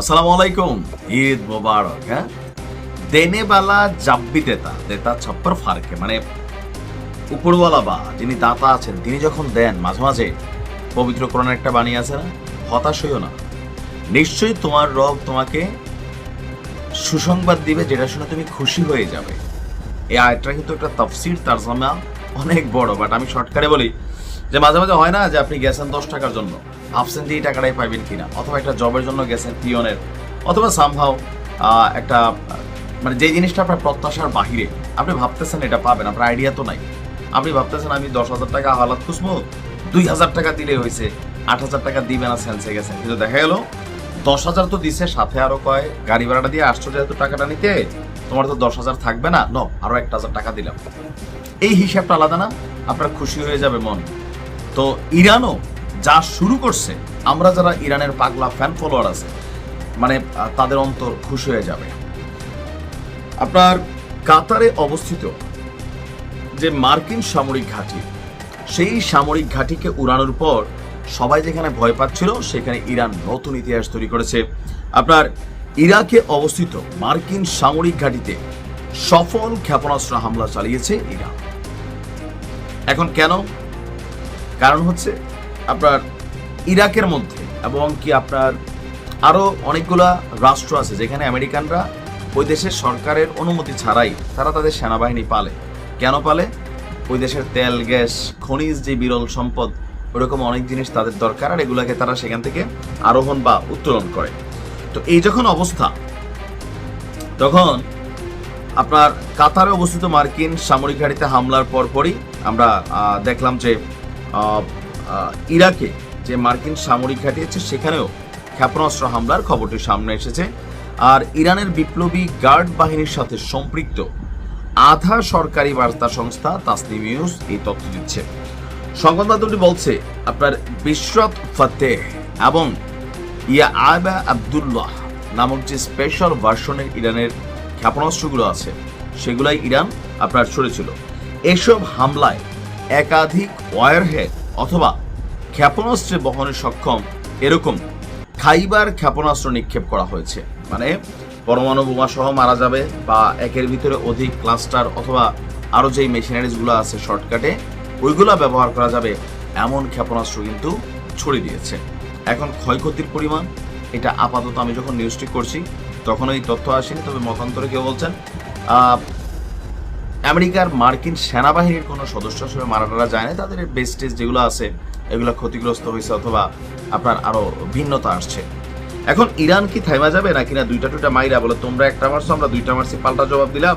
আসসালামু আলাইকুম। ঈদ মোবারক হ্যাঁ? দেনে বালা জাব্বি দেতা দেতা ছপ্পর ফারকে মানে উপরওয়ালা বা, যিনি দাতা আছেন, তিনি যখন দেন, মাঝে মাঝে পবিত্র কোরআনের একটা বাণী আছে না? হতাশ হইও না। নিশ্চয়ই তোমার রব তোমাকে সুসংবাদ দিবে, যেটা শুনে তুমি খুশি হয়ে যাবে। এই আয়টা কিন্তু একটা তফসির তারজামা অনেক বড় বাট আমি শর্টকাটে বলি যে মাঝে মাঝে হয় না যে আপনি গেছেন দশ টাকার জন্য ভাবছেন যে এই টাকাটাই পাইবেন কিনা? অথবা একটা জবের জন্য গেছেন পিয়নের, অথবা সামহাও একটা মানে যে জিনিসটা আপনার প্রত্যাশার বাহিরে, আপনি ভাবতেছেন এটা পাবেন, আপনার আইডিয়া তো নাই। আপনি ভাবতেছেন আমি দশ হাজার টাকা হালাত খুঁজবো, দুই হাজার টাকা দিলে হয়েছে, আট হাজার টাকা দিবে না, সেন্সে গেছে কিন্তু দেখা গেল, দশ হাজার তো দিছে, সাথে আরও কয়, গাড়ি ভাড়াটা দিয়ে আসছো যেহেতু টাকাটা নিতে, তোমার তো দশ হাজার থাকবে না ন আরও একটা হাজার টাকা দিলাম। এই হিসাবটা আলাদা না, আপনার খুশি হয়ে যাবে মন। তো ইরানও যা শুরু করছে, আমরা যারা ইরানের পাগলা ফ্যান ফলোয়ার আছে মানে তাদের অন্তর খুশি হয়ে যাবে। আপনার কাতারে অবস্থিত যে মার্কিন সামরিক ঘাঁটি, সেই সামরিক ঘাঁটিকে উড়ানোর পর সবাই যেখানে ভয় পাচ্ছিল, সেখানে ইরান নতুন ইতিহাস তৈরি করেছে। আপনার ইরাকে অবস্থিত মার্কিন সামরিক ঘাঁটিতে সফল ক্ষেপণাস্ত্র হামলা চালিয়েছে ইরান। এখন কেন কারণ হচ্ছে আপনার ইরাকের মধ্যে এবং কি আপনার আরও অনেকগুলা রাষ্ট্র আছে যেখানে আমেরিকানরা ওই দেশের সরকারের অনুমতি ছাড়াই তারা তাদের সেনাবাহিনী পালে। কেন পালে? ওই দেশের তেল, গ্যাস, খনিজ যে বিরল সম্পদ, ওরকম অনেক জিনিস তাদের দরকার আর এগুলাকে তারা সেখান থেকে আরোহণ বা উত্তোলন করে। তো এই যখন অবস্থা, তখন আপনার কাতারে অবস্থিত মার্কিন সামরিক ঘাঁটিতে হামলার পরপরই আমরা দেখলাম যে ইরাকে যে মার্কিন সামরিক ঘাঁটি আছে, সেখানেও ক্ষেপণাস্ত্র হামলার খবরটি সামনে এসেছে। আর ইরানের বিপ্লবী গার্ড বাহিনীর সাথে সম্পৃক্ত আধা সরকারি বার্তা সংস্থা তাসনিম নিউজ এই তথ্য দিচ্ছে। সংবাদ মাধ্যমটি বলছে, আপনার বিশরত ফতেহ এবং ইয়া আবা আবদুল্লাহ নামক যে স্পেশাল ভার্সনের ইরানের ক্ষেপণাস্ত্রগুলো আছে, সেগুলাই ইরান আপনার ছড়েছিল এসব হামলায় একাধিক ওয়ারহেড অথবা ক্ষেপণাস্ত্রে বহনে সক্ষম এরকম খাইবার ক্ষেপণাস্ত্র নিক্ষেপ করা হয়েছে। মানে পরমাণু বোমা সহ মারা যাবে বা একের ভিতরে অধিক ক্লাস্টার অথবা আরও যেই মেশিনারিজগুলো আছে শর্টকাটে, ওইগুলো ব্যবহার করা যাবে। এমন ক্ষেপণাস্ত্র কিন্তু ছড়িয়ে দিয়েছে। এখন ক্ষয়ক্ষতির পরিমাণ, এটা আপাতত আমি যখন নিউজটি করছি, তখন এই তথ্য আসেনি, তবে মতান্তরে কেউ বলছেন আমেরিকার মার্কিন সেনাবাহিনীর কোনো সদস্য হিসেবে মারা টারা যায় না তাদের বেস্টেজ যেগুলো আছে, এগুলো ক্ষতিগ্রস্ত হয়েছে অথবা আপনার আরও ভিন্নতা আসছে। এখন ইরান কি থাইমা যাবে নাকি না দুইটা টুইটা মাইরা বলে, তোমরা একটা মারছো, আমরা দুইটা মারছি, পাল্টা জবাব দিলাম।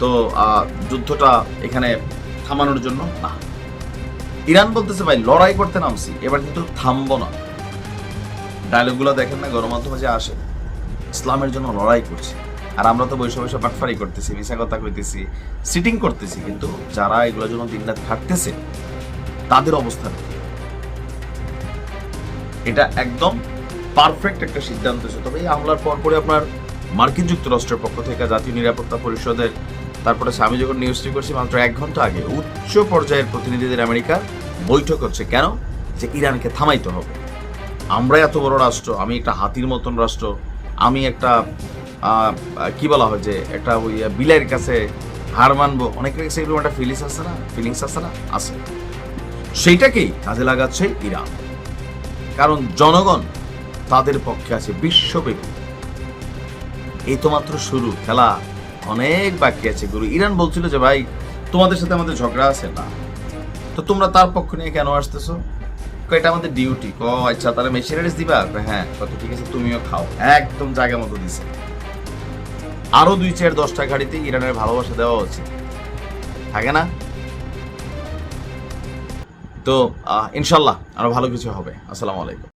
তো যুদ্ধটা এখানে থামানোর জন্য না। ইরান বলতেছে, ভাই, লড়াই করতে নামছি, এবার কিন্তু থামবো না। ডায়লগগুলো দেখেন না, গণমাধ্যমে যে আসে, ইসলামের জন্য লড়াই করছি। আর আমরা তো বৈশাখ বৈশাখ বাটফারি করতেছি মিশা কথা কইতেছি সিটিং করতেছি, কিন্তু যারা এগুলোর জন্য দিন রাত খাটতেছে তাদের অবস্থা এটা একদম পারফেক্ট একটা সিদ্ধান্ত ছিল তবে এই হামলার পরপরই আপনার মার্কিন যুক্তরাষ্ট্রের পক্ষ থেকে জাতীয় নিরাপত্তা পরিষদের, তারপরে আমি যখন নিউজটি করছি, মাত্র এক ঘণ্টা আগে উচ্চ পর্যায়ের প্রতিনিধিদের আমেরিকা বৈঠক হচ্ছে। কেন? যে ইরানকে থামাইতে হবে। আমরা এত বড় রাষ্ট্র, আমি একটা হাতির মতন রাষ্ট্র, আমি একটা কি বলা হয় যে একটা ওই বিলের কাছে হার মানবো। অনেকের কাছে এরকম একটা ফিলিংস আছে না? ফিলিংস আছে না? আছে। সেইটাকেই কাজে লাগাচ্ছে ইরান। কারণ জনগণ তাদের পক্ষে আছে বিশ্বব্যাপী। এই তো মাত্র শুরু, খেলা। অনেক বাকি আছে। গুরু, ইরান বলছিল যে, ভাই, তোমাদের সাথে আমাদের ঝগড়া আছে না। তো তোমরা তার পক্ষ নিয়ে কেন আসতেছো? এটা আমাদের ডিউটি ক আচ্ছা তাহলে মেশিনারিজ দিবা? হ্যাঁ। কত ঠিক আছে, তুমিও খাও। একদম জায়গা মতো দিছে। আরও দুই চার দশটা গাড়িতে ইরানের ভালোবাসা দেওয়া উচিত। থাকে না? তো ইনশাল্লাহ আরও ভালো কিছু হবে। আসসালামু আলাইকুম।